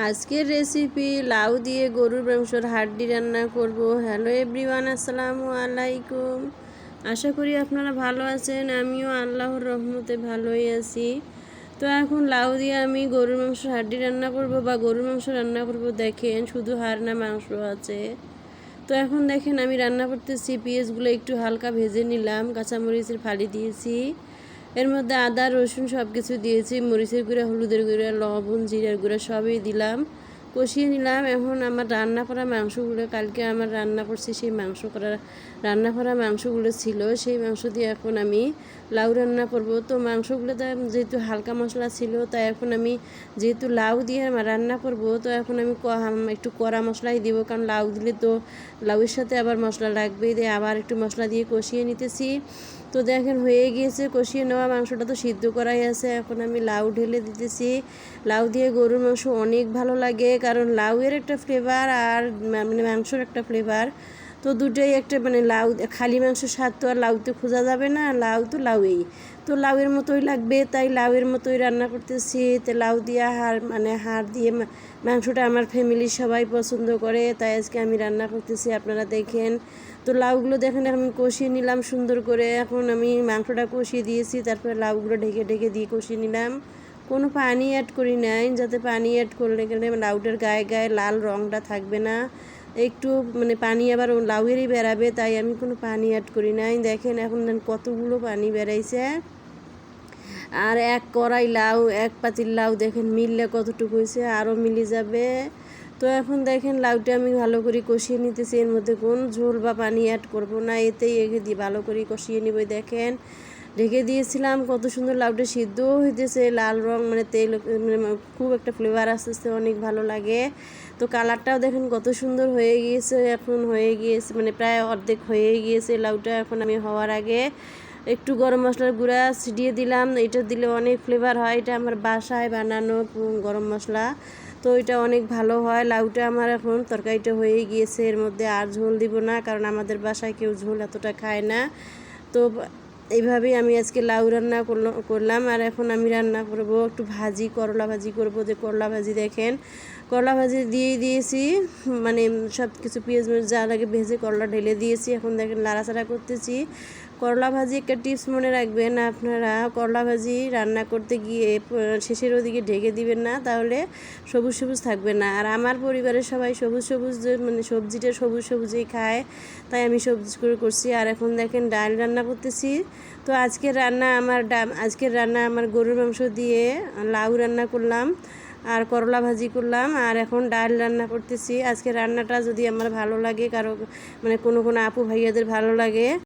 আজকের রেসিপি লাউ দিয়ে গরুর মাংসর হাড্ডি রান্না করব। হ্যালো এভরিওয়ান আসসালামু আলাইকুম। আশা করি আপনারা ভালো আছেন, আমিও আল্লাহর রহমতে ভালোই আছি। তো এখন লাউ দিয়ে আমি গরুর মাংস হাড্ডি রান্না করব বা গরুর মাংস রান্না করব দেখেন, শুধু হাড় না মাংস আছে। তো এখন দেখেন আমি রান্না করতেছি, পেঁয়াজগুলো একটু হালকা ভেজে নিলাম, কাঁচামরিচের ফালি দিয়েছি। এর মধ্যে আদা, রসুন সব কিছু দিয়েছি, মরিচের গুঁড়া, হলুদের গুঁড়া, লবণ, জিরার গুঁড়া সবই দিলাম। কষিয়ে নিলাম। এখন আমার রান্না করা মাংসগুলো, কালকে আমার রান্না করছি সেই মাংস করা, রান্না করা মাংসগুলো ছিল। সেই মাংস দিয়ে এখন আমি লাউ রান্না করব। তো মাংসগুলোতে যেহেতু হালকা মশলা ছিল, তাই এখন আমি যেহেতু লাউ দিয়ে রান্না করব, তো এখন আমি, একটু কড়া মশলাই দিব। কারণ লাউ দিলে তো লাউয়ের সাথে আবার মশলা লাগবে। দিয়ে আবার একটু মশলা দিয়ে কষিয়ে নিতেছি। তো দেখেন হয়ে গিয়েছে, কষিয়ে নেওয়া মাংসটা তো সিদ্ধ করাই আছে। এখন আমি লাউ ঢেলে দিতেছি। লাউ দিয়ে গরুর মাংস অনেক ভালো লাগে। কারণ লাউয়ের একটা ফ্লেভার আর মানে মাংসর একটা ফ্লেভার তো দুটোই একটা মানে লাউ, খালি মাংসের স্বাদ তো আর লাউতে খোঁজা যাবে না, লাউ তো লাউই তো লাউয়ের মতোই লাগবে, তাই লাউয়ের মতোই রান্না করতেছি। তো লাউ দিয়ে হাড় মানে হাড় দিয়ে মাংসটা আমার ফ্যামিলির সবাই পছন্দ করে, তাই আজকে আমি রান্না করতেছি, আপনারা দেখেন। তো লাউগুলো দেখেন আমি কষিয়ে নিলাম সুন্দর করে। এখন আমি মাংসটা কষিয়ে দিয়েছি, তারপরে লাউগুলো ঢেকে ঢেকে দিয়ে কষিয়ে নিলাম। কোনো পানি অ্যাড করি নাই, যাতে পানি অ্যাড করলে গেলে লাউটার গায়ে গায়ে লাল রঙটা থাকবে না। একটু মানে পানি আবার লাউয়েরই বেরাবে, তাই আমি কোনো পানি অ্যাড করি নাই। দেখেন এখন কতগুলো পানি বেরাইছে। আর এক কড়াই লাউ, এক পাতির লাউ, দেখেন মিললে কতটুকু হয়েছে আরও মিলে যাবে। তো এখন দেখেন লাউটা আমি ভালো করে কষিয়ে নিতেছি, এর মধ্যে কোন ঝোল বা পানি অ্যাড করব না, এতেই এগে দিয়ে ভালো করে কষিয়ে নিব দেখেন। ঢেকে দিয়েছিলাম, কত সুন্দর লাউটা সিদ্ধ হইতেছে, লাল রং মানে তেল মানে খুব একটা ফ্লেভার আস্তে আস্তে অনেক ভালো লাগে। তো কালারটাও দেখেন কত সুন্দর হয়ে গিয়েছে, এখন হয়ে গিয়েছে মানে প্রায় অর্ধেক হয়ে গিয়েছে লাউটা এখন আমি হওয়ার আগে। একটু গরম মশলার গুঁড়া ছিটিয়ে দিলাম, এটা দিলে অনেক ফ্লেভার হয়, এটা আমার বাসায় বানানো গরম মশলা। তো এটা অনেক ভালো হয়, লাউটা আমার এখন তরকারিটা হয়ে গিয়েছে, এর মধ্যে আর ঝোল দিব না, কারণ আমাদের বাসায় কেউ ঝোল এতটা খায় না। তো এইভাবেই আমি আজকে লাউ রান্না করল- করলাম। আর এখন আমি রান্না করব একটু ভাজি, করলা ভাজি করব। যে করলা ভাজি দেখেন, করলা ভাজি দিয়ে দিয়েছি। মানে সব কিছু পেঁয়াজ যা লাগে ভেজে করলা ঢেলে দিয়েছি। এখন দেখেন লাড়াচাড়া করতেছি। করলা ভাজি একটা টিপস মনে রাখবেন আপনারা। করলা ভাজি রান্না করতে গিয়ে শেষের ওদিকে ঢেকে দিবেন না, তাহলে সবুজ সবুজ থাকবে না। আর আমার পরিবারের সবাই সবুজ সবুজ মানে সবজিটা সবুজ সবুজই খায়, তাই আমি সবজি করে করছি। আর এখন দেখেন ডাল রান্না করতেছি। তো আজকের রান্না আমার ডা- আজকের রান্না আমার গরুর মাংস দিয়ে লাউ রান্না করলাম, আর করলা ভাজি করলাম, আর এখন ডাল রান্না করতেছি। আজকে রান্নাটা যদি আমার ভালো লাগে, কারও মানে কোনো কোনো আপু ভাইয়াদের ভালো লাগে